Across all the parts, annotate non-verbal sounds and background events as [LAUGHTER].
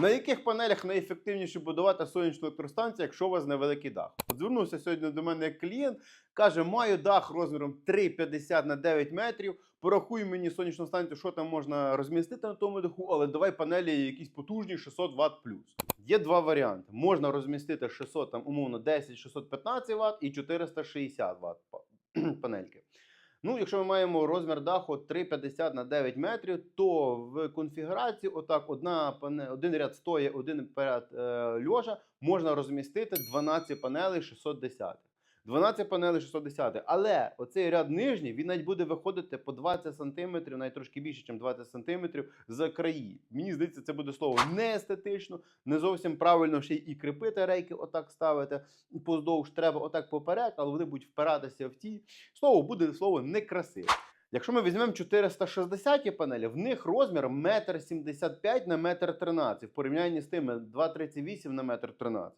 На яких панелях найефективніше будувати сонячну електростанцію, якщо у вас невеликий дах? От звернувся сьогодні до мене клієнт, каже: маю дах розміром 3,50 на 9 метрів. Порахуй мені сонячну станцію, що там можна розмістити на тому даху, але давай панелі якісь потужні 600 Вт плюс. Є два варіанти. Можна розмістити 600, там, умовно 10, 615 Вт і 460 Вт [CLEARS THROAT] панельки. Ну, якщо ми маємо розмір даху 3,50 на 9 метрів, то в конфігурації отак одна один ряд стоє один ряд е, льожа можна розмістити 12 панелей 610. 12 панелей 610. Але оцей ряд нижній, він навіть буде виходити по 20 см, навіть трошки більше, ніж 20 см за краї. Мені здається, це буде слово не естетично, не зовсім правильно ще і кріпити рейки, отак ставити. Поздовж треба отак поперек, але вони будуть впиратися в ті. Слово буде слово некрасиве. Якщо ми візьмемо 460 панелі, в них розмір 1,75 на 1,13 в порівнянні з тими 2,38 на 1,13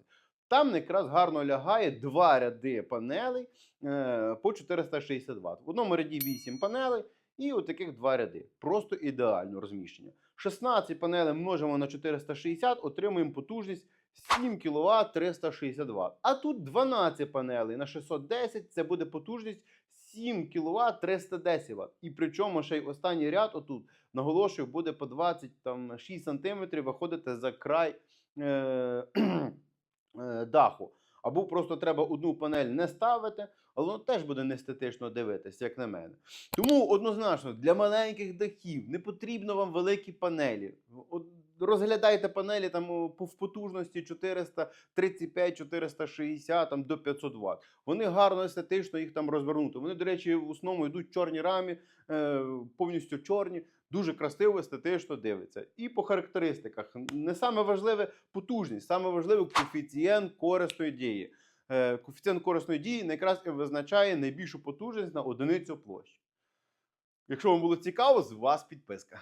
там якраз гарно лягає два ряди панелей е, по 460 Вт. В одному ряді 8 панелей і отаких два ряди. Просто ідеально розміщення. 16 панелей множимо на 460, отримуємо потужність 7 кВт 360 Вт. А тут 12 панелей на 610 це буде потужність 7 кВт 310 Вт. І причому ще й останній ряд, отут, наголошую, буде по 26 см виходити за край. Е- даху. Або просто треба одну панель не ставити, але воно теж буде неестетично дивитися, як на мене. Тому однозначно для маленьких дахів не потрібно вам великі панелі. От розглядайте панелі там в потужності 435, 460 там, до 500 Вт. Вони гарно естетично їх там розвернути. Вони, до речі, в основному йдуть в чорній рамі, е, повністю чорні. Дуже красиво, естетично дивиться. І по характеристиках не саме важливе потужність, саме важливе коефіцієнт корисної дії. Е, коефіцієнт корисної дії якраз і визначає найбільшу потужність на одиницю площі. Якщо вам було цікаво, з вас підписка.